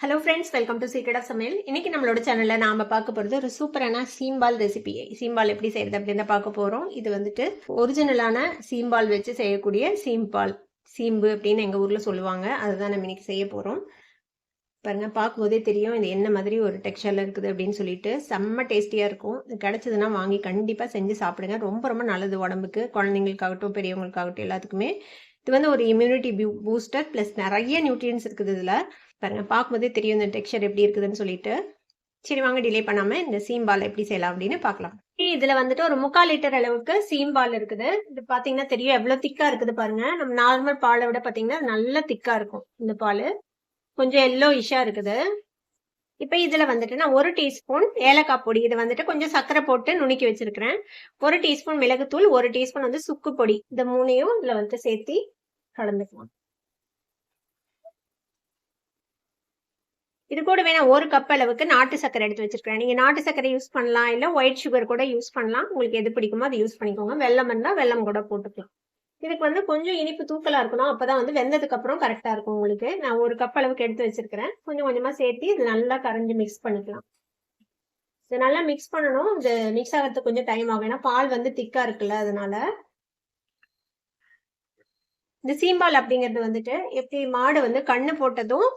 Hello friends welcome to secret of சமையல் இன்னைக்கு நம்மளோட சேனலில் நாம் பார்க்க போகிறது ஒரு சூப்பரான சீம்பால் ரெசிபி சீம்பால் எப்படி செய்யறது அப்படின்னு பார்க்க போகிறோம் இது வந்துட்டு ஒரிஜினலான சீம்பால் வச்சு செய்யக்கூடிய சீம்பால் சீம்பு அப்படின்னு எங்கள் ஊரில் சொல்லுவாங்க. அதுதான் நம்ம இன்னைக்கு செய்ய போகிறோம் பாருங்க பார்க்கும்போதே தெரியும் இது என்ன மாதிரி ஒரு டெக்ஸ்டரில் இருக்குது அப்படின்னு சொல்லிட்டு. செம்ம டேஸ்டியாக இருக்கும். இது கிடச்சதுன்னா வாங்கி கண்டிப்பாக செஞ்சு சாப்பிடுங்க. ரொம்ப ரொம்ப நல்லது உடம்புக்கு. குழந்தைங்களுக்காகட்டும் பெரியவங்களுக்காகட்டும் எல்லாத்துக்குமே. இது வந்து ஒரு இம்யூனிட்டி பூஸ்டர் ப்ளஸ் நிறைய நியூட்ரியன்ஸ் இருக்குது இதில். பாருங்க பார்க்கும்போதே தெரியும் இந்த டெக்ஸ்சர் எப்படி இருக்குதுன்னு சொல்லிட்டு. சரி வாங்க டிலே பண்ணாம இந்த சீம்பால் எப்படி செய்யலாம் அப்படின்னு பார்க்கலாம். இதுல வந்துட்டு ஒரு முக்கால் லிட்டர் அளவுக்கு சீம்பால் இருக்குது. இது பாத்தீங்கன்னா தெரியும் எவ்வளவு திக்கா இருக்குது பாருங்க. நம்ம நார்மல் பாலை விட பாத்தீங்கன்னா நல்ல திக்கா இருக்கும் இந்த பால் கொஞ்சம் எல்லோ இஷா இருக்குது. இப்போ இதுல வந்துட்டு நான் ஒரு டீஸ்பூன் ஏலக்காய் பொடி இது வந்துட்டு கொஞ்சம் சர்க்கரை போட்டு நுணுக்கி வச்சிருக்கிறேன். ஒரு டீஸ்பூன் மிளகுத்தூள் ஒரு டீஸ்பூன் வந்து சுக்கு பொடி. இந்த மூணையும் இதில் வந்துட்டு சேர்த்து கலந்துக்கலாம். இது கூட வேணா ஒரு கப் அளவுக்கு நாட்டு சர்க்கரை எடுத்து வச்சிருக்கேன் நீங்க நாட்டு சர்க்கரை யூஸ் பண்ணலாம் இல்ல ஒயிட் சுகர் கூட யூஸ் பண்ணலாம். உங்களுக்கு எது பிடிக்குமோ அதை யூஸ் பண்ணிக்கோங்க. வெள்ளம் இருந்தா வெள்ளம் கூட போட்டுக்கலாம். இதுக்கு வந்து கொஞ்சம் இனிப்பு தூக்கலா இருக்கணும். அப்பதான் வந்து வெந்ததுக்கு அப்புறம் கரெக்டா இருக்கும் உங்களுக்கு. நான் ஒரு கப் அளவுக்கு எடுத்து வச்சிருக்கிறேன். கொஞ்சம் கொஞ்சமா சேர்த்து இது நல்லா கரைஞ்சி மிக்ஸ் பண்ணிக்கலாம். இது நல்லா மிக்ஸ் பண்ணணும். இது மிக்ஸ் ஆகிறதுக்கு கொஞ்சம் டைம் ஆகும். ஏன்னா பால் வந்து திக்கா இருக்குல்ல அதனால. இந்த சீம்பால் அப்படிங்கிறது வந்துட்டு எப்படி மாடு வந்து கண்ணு போட்டதும்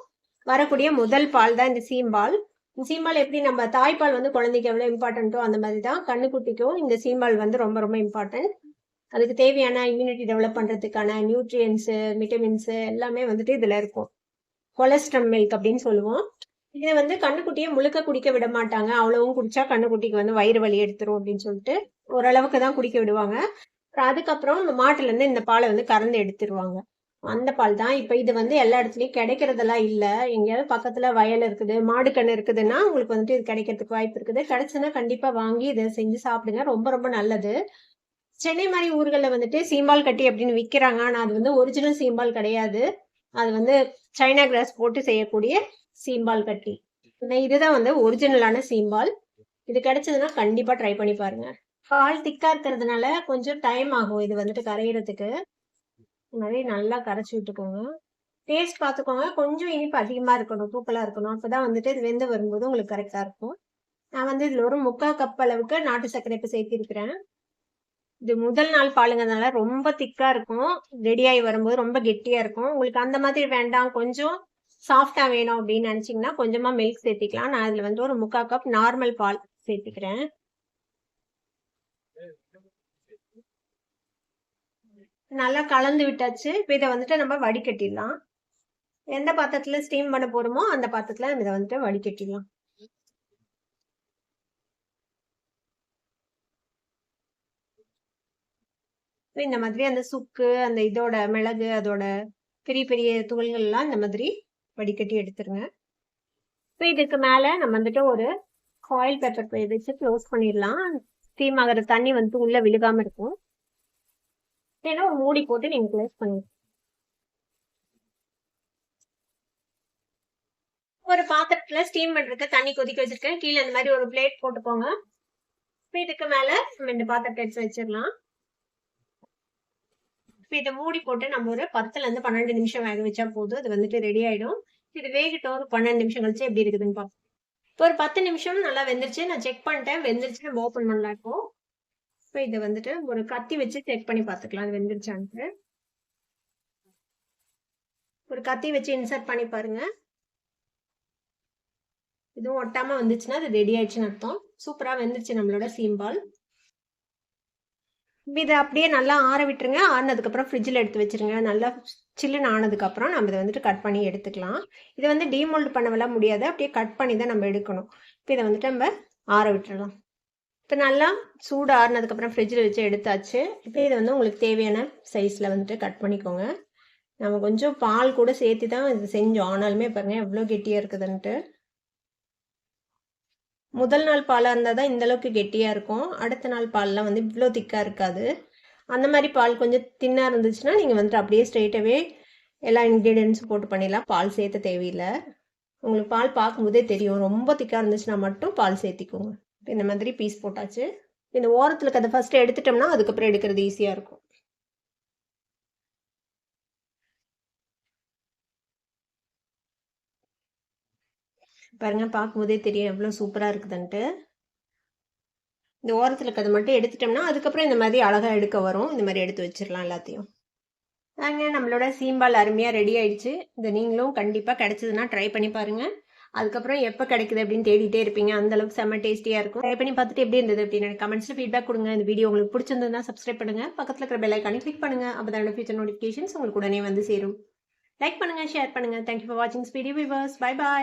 வரக்கூடிய முதல் பால் தான் இந்த சீம்பால். சீம்பால் எப்படி நம்ம தாய்ப்பால் வந்து குழந்தைக்கு எவ்வளோ இம்பார்ட்டண்ட்டோ அந்த மாதிரி தான் கண்ணுக்குட்டிக்கும் இந்த சீம்பால் வந்து ரொம்ப ரொம்ப இம்பார்ட்டன்ட் அதுக்கு தேவையான இம்யூனிட்டி டெவலப் பண்ணுறதுக்கான நியூட்ரியன்ஸு விட்டமின்ஸு எல்லாமே வந்துட்டு இதில் இருக்கும். கொலஸ்ட்ரம் மில்க் அப்படின்னு சொல்லுவோம். இதை வந்து கண்ணுக்குட்டியை முழுக்க குடிக்க விட மாட்டாங்க. அவ்வளவும் குடிச்சா கண்ணுக்குட்டிக்கு வந்து வயிறு வலி எடுத்துரும் அப்படின்னு சொல்லிட்டு ஓரளவுக்கு தான் குடிக்க விடுவாங்க. அதுக்கப்புறம் இந்த மாட்டுல இருந்து இந்த பாலை வந்து கறந்து எடுத்துருவாங்க. அந்த பால் தான். இப்ப இது வந்து எல்லா இடத்துலயும் கிடைக்கிறதெல்லாம் இல்ல. எங்கேயாவது பக்கத்துல வயல் இருக்குது மாடு கண்ணு இருக்குதுன்னா உங்களுக்கு வந்துட்டு இது கிடைக்கிறதுக்கு வாய்ப்பு இருக்குது. கிடைச்சுன்னா கண்டிப்பா வாங்கி இதை செஞ்சு சாப்பிடுங்க. ரொம்ப ரொம்ப நல்லது. சென்னை மாதிரி ஊர்களில் வந்துட்டு சீம்பால் கட்டி அப்படின்னு விற்கிறாங்க ஆனால் அது வந்து ஒரிஜினல் சீம்பால் கிடையாது. அது வந்து சைனா கிராஸ் போட்டு செய்யக்கூடிய சீம்பால் கட்டி. இதுதான் வந்து ஒரிஜினலான சீம்பால். இது கிடைச்சதுன்னா கண்டிப்பா ட்ரை பண்ணி பாருங்க. பால் திக்கா இருக்கிறதுனால கொஞ்சம் டைம் ஆகும் இது வந்துட்டு கரையிறதுக்கு. மாதிரி நல்லா கரைச்சி விட்டுக்கோங்க. டேஸ்ட் பார்த்துக்கோங்க கொஞ்சம் இனிப்பு அதிகமாக இருக்கணும். தூக்கலாக இருக்கணும். அப்போ தான் வந்துட்டு இது வெந்து வரும்போது உங்களுக்கு கரெக்டாக இருக்கும். நான் வந்து இதில் ஒரு முக்கால் கப் அளவுக்கு நாட்டு சர்க்கரை இப்போ சேர்த்திருக்கிறேன். இது முதல் நாள் பாலுங்கிறதுனால ரொம்ப திக்காக இருக்கும். ரெடியாகி வரும்போது ரொம்ப கெட்டியாக இருக்கும். உங்களுக்கு அந்த மாதிரி வேண்டாம். கொஞ்சம் சாஃப்டாக வேணும் அப்படின்னு நினச்சிங்கன்னா கொஞ்சமாக மில்க் சேர்த்திக்கலாம். நான் அதில் வந்து ஒரு முக்கால் கப் நார்மல் பால் சேர்த்துக்கிறேன். நல்லா கலந்து விட்டாச்சு. இப்போ இதை வந்துட்டு நம்ம வடிகட்டிடலாம். எந்த பாத்திரத்தில் ஸ்டீம் பண்ண போகிறோமோ அந்த பாத்திரத்தில் நம்ம இதை வந்துட்டு வடிகட்டிடலாம். இந்த மாதிரி அந்த சுக்கு அந்த இதோட மிளகு அதோட பெரிய பெரிய துகள்கள் எல்லாம் இந்த மாதிரி வடிகட்டி எடுத்துருங்க. இப்போ இதுக்கு மேலே நம்ம வந்துட்டு ஒரு காயில் பேப்பர் வச்சு க்ளோஸ் பண்ணிடலாம். ஸ்டீம் ஆகிற தண்ணி வந்துட்டு உள்ளே விழுகாமல் இருக்கும். ஏன்னா ஒரு மூடி போட்டு நீங்க க்ளோஸ் பண்ணிடுங்க ஒரு பாத்திரத்துல ஸ்டீம் பண்றதுக்கு தண்ணி கொதிக்க வச்சிருக்கேன். கீழே இந்த மாதிரி ஒரு பிளேட் போட்டுக்கோங்க. இதுக்கு மேல நம்ம இந்த பாத்திரத்தை எடுத்து வச்சிடலாம். இப்போ இதை மூடி போட்டு நம்ம ஒரு பத்துல இருந்து பன்னெண்டு நிமிஷம் வேக வச்சா போதும். அது வந்துட்டு ரெடி ஆயிடும். இது வேகட்டும். ஒரு பன்னெண்டு நிமிஷம் கழிச்சு எப்படி இருக்குதுன்னு பார்ப்போம் இப்போ ஒரு பத்து நிமிஷம் நல்லா வெந்துருச்சு. நான் செக் பண்ணிட்டேன். வெந்துருச்சு நம்ம ஓப்பன் பண்ணலாம் இப்போ. இப்போ இதை வந்துட்டு ஒரு கத்தி வச்சு செக் பண்ணி பார்த்துக்கலாம். அது வெந்துருச்சான்ட்டு. ஒரு கத்தி வச்சு இன்சர்ட் பண்ணி பாருங்க. இதுவும் ஒட்டாம வந்துச்சுன்னா அது ரெடி ஆயிடுச்சுன்னு அர்த்தம். சூப்பரா வெந்துருச்சு நம்மளோட சீம்பால் இதை அப்படியே நல்லா ஆற விட்டுருங்க. ஆறினதுக்கப்புறம் ஃப்ரிட்ஜில் எடுத்து வச்சிருங்க. நல்லா சில்லுன்னு ஆனதுக்கப்புறம் நம்ம இதை வந்துட்டு கட் பண்ணி எடுத்துக்கலாம். இதை வந்து டீமோல்ட் பண்ணவெல்லாம் முடியாது. அப்படியே கட் பண்ணி தான் நம்ம எடுக்கணும். இப்போ இதை வந்துட்டு நம்ம ஆற விட்டுடலாம் இப்போ நல்லா சூடு ஆறுனதுக்கப்புறம் ஃப்ரிட்ஜில் வச்சு எடுத்தாச்சு. இப்போ இதை வந்து உங்களுக்கு தேவையான சைஸில் வந்துட்டு கட் பண்ணிக்கோங்க. நம்ம கொஞ்சம் பால் கூட சேர்த்து தான் இது செஞ்சோம். ஆனாலுமே பாருங்கள் எவ்வளோ கெட்டியாக இருக்குதுன்ட்டு. முதல் நாள் பாலாக இருந்தால் தான் இந்த அளவுக்கு கெட்டியாக இருக்கும். அடுத்த நாள் பால்லாம் வந்து இவ்வளோ திக்காக இருக்காது. அந்த மாதிரி பால் கொஞ்சம் தின்னாக இருந்துச்சுன்னா நீங்கள் வந்துட்டு அப்படியே ஸ்ட்ரெயிட்டாகவே எல்லா இன்க்ரீடியன்ஸும் போட்டு பண்ணிடலாம். பால் சேர்த்த தேவையில்லை. உங்களுக்கு பால் பார்க்கும்போதே தெரியும். ரொம்ப திக்காக இருந்துச்சுன்னா மட்டும் பால் சேர்த்திக்கோங்க. இந்த மாதிரி பீஸ் போட்டாச்சு. இந்த ஓரத்தில் இருக்கிறத ஃபஸ்ட்டு எடுத்துட்டோம்னா அதுக்கப்புறம் எடுக்கிறது ஈஸியாக இருக்கும். பாருங்க பார்க்கும்போதே தெரியும் எவ்வளோ சூப்பராக இருக்குதுன்ட்டு. இந்த ஓரத்தில் இருக்கிறத மட்டும் எடுத்துட்டோம்னா அதுக்கப்புறம் இந்த மாதிரி அழகாக எடுக்க வரும். இந்த மாதிரி எடுத்து வச்சிடலாம் எல்லாத்தையும். நாங்கள் நம்மளோட சீம்பால் அருமையாக ரெடி ஆயிடுச்சு. இதை நீங்களும் கண்டிப்பாக கிடைச்சதுன்னா ட்ரை பண்ணி பாருங்கள் அதுக்கப்புறம் எப்போ கிடைக்குது அப்படின்னு தேடிட்டே இருப்பீங்க. அந்த அளவுக்கு செம்ம டேஸ்டியாக இருக்கும். ட்ரை பண்ணி பார்த்துட்டு எப்படி இருந்தது அப்படின்னு கமெண்ட்ஸில் ஃபீட்பேக் கொடுங்க. இந்த வீடியோ உங்களுக்கு பிடிச்சிருந்ததுன்னா சப்ஸ்கிரைப் பண்ணுங்க. பக்கத்தில் இருக்கிற பெல் ஐக்கானே கிளிக் பண்ணுங்க. அப்போ தான் ஃபியூச்சர் நோட்டிஃபிகேஷன்ஸ் உங்களுக்கு உடனே வந்து சேரும். லைக் பண்ணுங்க ஷேர் பண்ணுங்க. தேங்க்யூ ஃபார் வாட்சிங் வீடியோ விவர்ஸ் பை பாய்